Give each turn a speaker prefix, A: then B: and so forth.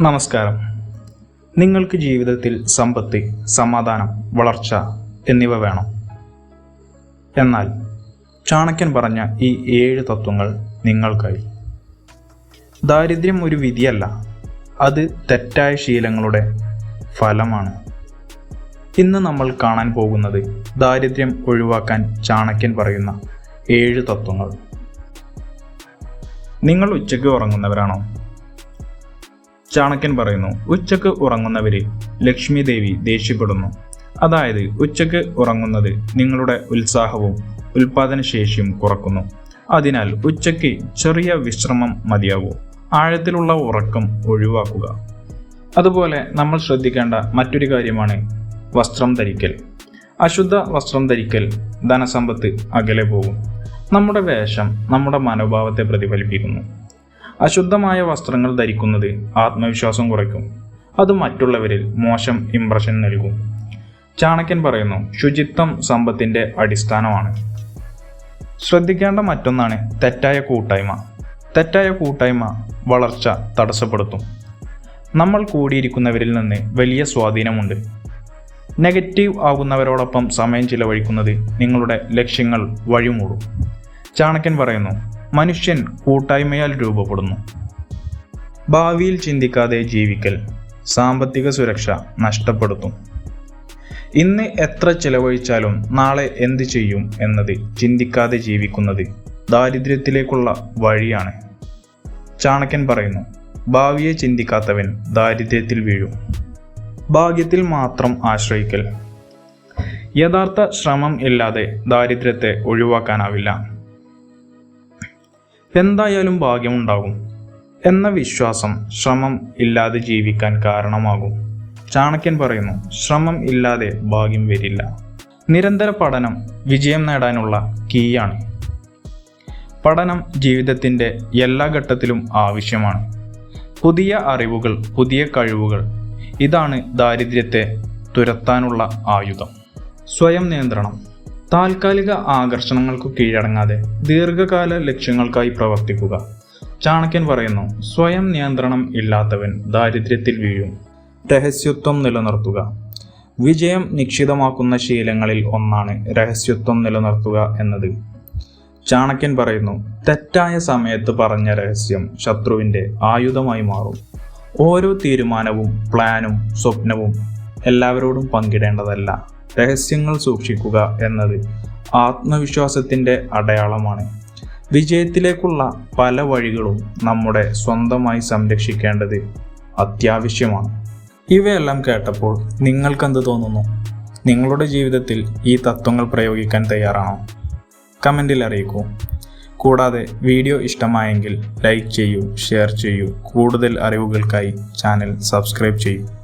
A: നമസ്കാരം. നിങ്ങൾക്ക് ജീവിതത്തിൽ സമ്പത്തി സമാധാനം വളർച്ച എന്നിവ വേണം. എന്നാൽ ചാണക്യൻ പറഞ്ഞ ഈ ഏഴ് തത്വങ്ങൾ നിങ്ങൾക്കായി. ദാരിദ്ര്യം ഒരു വിധിയല്ല അത് തെറ്റായ ശീലങ്ങളുടെ ഫലമാണ്. ഇന്ന് നമ്മൾ കാണാൻ പോകുന്നത് ദാരിദ്ര്യം ഒഴിവാക്കാൻ ചാണക്യൻ പറയുന്ന ഏഴ് തത്വങ്ങൾ. നിങ്ങൾ ഉച്ചയ്ക്ക് ഉറങ്ങുന്നവരാണോ? ചാണക്യൻ പറയുന്നു ഉച്ചയ്ക്ക് ഉറങ്ങുന്നവര് ലക്ഷ്മി ദേവി ദേഷ്യപ്പെടുന്നു. അതായത് ഉച്ചയ്ക്ക് ഉറങ്ങുന്നത് നിങ്ങളുടെ ഉത്സാഹവും ഉൽപാദനശേഷിയും കുറക്കുന്നു. അതിനാൽ ഉച്ചയ്ക്ക് ചെറിയ വിശ്രമം മതിയാകൂ. ആഴത്തിലുള്ള ഉറക്കം ഒഴിവാക്കുക. അതുപോലെ നമ്മൾ ശ്രദ്ധിക്കേണ്ട മറ്റൊരു കാര്യമാണ് വസ്ത്രം ധരിക്കൽ. അശുദ്ധ വസ്ത്രം ധരിക്കൽ ധനസമ്പത്ത് അകലെ പോകും. നമ്മുടെ വേഷം നമ്മുടെ മനോഭാവത്തെ പ്രതിഫലിപ്പിക്കുന്നു. അശുദ്ധമായ വസ്ത്രങ്ങൾ ധരിക്കുന്നത് ആത്മവിശ്വാസം കുറയ്ക്കും. അത് മറ്റുള്ളവരിൽ മോശം ഇംപ്രഷൻ നൽകും. ചാണക്യൻ പറയുന്നു ശുചിത്വം സമ്പത്തിന്റെ അടിസ്ഥാനമാണ്. ശ്രദ്ധിക്കേണ്ട മറ്റൊന്നാണ് തെറ്റായ കൂട്ടായ്മ. തെറ്റായ കൂട്ടായ്മ വളർച്ച തടസ്സപ്പെടുത്തും. നമ്മൾ കൂടിയിരിക്കുന്നവരിൽ നിന്ന് വലിയ സ്വാധീനമുണ്ട്. നെഗറ്റീവ് ആകുന്നവരോടൊപ്പം സമയം ചിലവഴിക്കുന്നത് നിങ്ങളുടെ ലക്ഷ്യങ്ങൾ വഴിമൂടും. ചാണക്യൻ പറയുന്നു മനുഷ്യൻ കൂട്ടായ്മയാൽ രൂപപ്പെടുന്നു. ഭാവിയിൽ ചിന്തിക്കാതെ ജീവിക്കൽ സാമ്പത്തിക സുരക്ഷ നഷ്ടപ്പെടുത്തും. ഇന്ന് എത്ര ചിലവഴിച്ചാലും നാളെ എന്ത് ചെയ്യും എന്നത് ചിന്തിക്കാതെ ജീവിക്കുന്നത് ദാരിദ്ര്യത്തിലേക്കുള്ള വഴിയാണ്. ചാണക്യൻ പറയുന്നു ഭാവിയെ ചിന്തിക്കാത്തവൻ ദാരിദ്ര്യത്തിൽ വീഴും. ഭാഗ്യത്തിൽ മാത്രം ആശ്രയിക്കൽ. യഥാർത്ഥ ശ്രമം ഇല്ലാതെ ദാരിദ്ര്യത്തെ ഒഴിവാക്കാനാവില്ല. എന്തായാലും ഭാഗ്യമുണ്ടാകും എന്ന വിശ്വാസം ശ്രമം ഇല്ലാതെ ജീവിക്കാൻ കാരണമാകും. ചാണക്യൻ പറയുന്നു ശ്രമം ഇല്ലാതെ ഭാഗ്യം വരില്ല. നിരന്തര പഠനം വിജയം നേടാനുള്ള കീയാണ്. പഠനം ജീവിതത്തിന്റെ എല്ലാ ഘട്ടത്തിലും ആവശ്യമാണ്. പുതിയ അറിവുകൾ പുതിയ കഴിവുകൾ ഇതാണ് ദാരിദ്ര്യത്തെ തുരത്താനുള്ള ആയുധം. സ്വയം നിയന്ത്രണം. താൽക്കാലിക ആകർഷണങ്ങൾക്ക് കീഴടങ്ങാതെ ദീർഘകാല ലക്ഷ്യങ്ങൾക്കായി പ്രവർത്തിക്കുക. ചാണക്യൻ പറയുന്നു സ്വയം നിയന്ത്രണം ഇല്ലാത്തവൻ ദാരിദ്ര്യത്തിൽ വീഴും. രഹസ്യത്വം നിലനിർത്തുക. വിജയം നിക്ഷിതമാക്കുന്ന ശീലങ്ങളിൽ ഒന്നാണ് രഹസ്യത്വം നിലനിർത്തുക എന്നത്. ചാണക്യൻ പറയുന്നു തെറ്റായ സമയത്ത് പറഞ്ഞ രഹസ്യം ശത്രുവിന്റെ ആയുധമായി മാറും. ഓരോ തീരുമാനവും പ്ലാനും സ്വപ്നവും എല്ലാവരോടും പങ്കിടേണ്ടതല്ല. രഹസ്യങ്ങൾ സൂക്ഷിക്കുക എന്നത് ആത്മവിശ്വാസത്തിന്റെ അടയാളമാണ്. വിജയത്തിലേക്കുള്ള പല വഴികളും നമ്മുടെ സ്വന്തമായി സംരക്ഷിക്കേണ്ടത് അത്യാവശ്യമാണ്. ഇവയെല്ലാം കേട്ടപ്പോൾ നിങ്ങൾക്കെന്ത് തോന്നുന്നു? നിങ്ങളുടെ ജീവിതത്തിൽ ഈ തത്വങ്ങൾ പ്രയോഗിക്കാൻ തയ്യാറാണോ? കമന്റിൽ അറിയിക്കൂ. കൂടാതെ വീഡിയോ ഇഷ്ടമായെങ്കിൽ ലൈക്ക് ചെയ്യൂ ഷെയർ ചെയ്യൂ. കൂടുതൽ അറിവുകൾക്കായി ചാനൽ സബ്സ്ക്രൈബ് ചെയ്യൂ.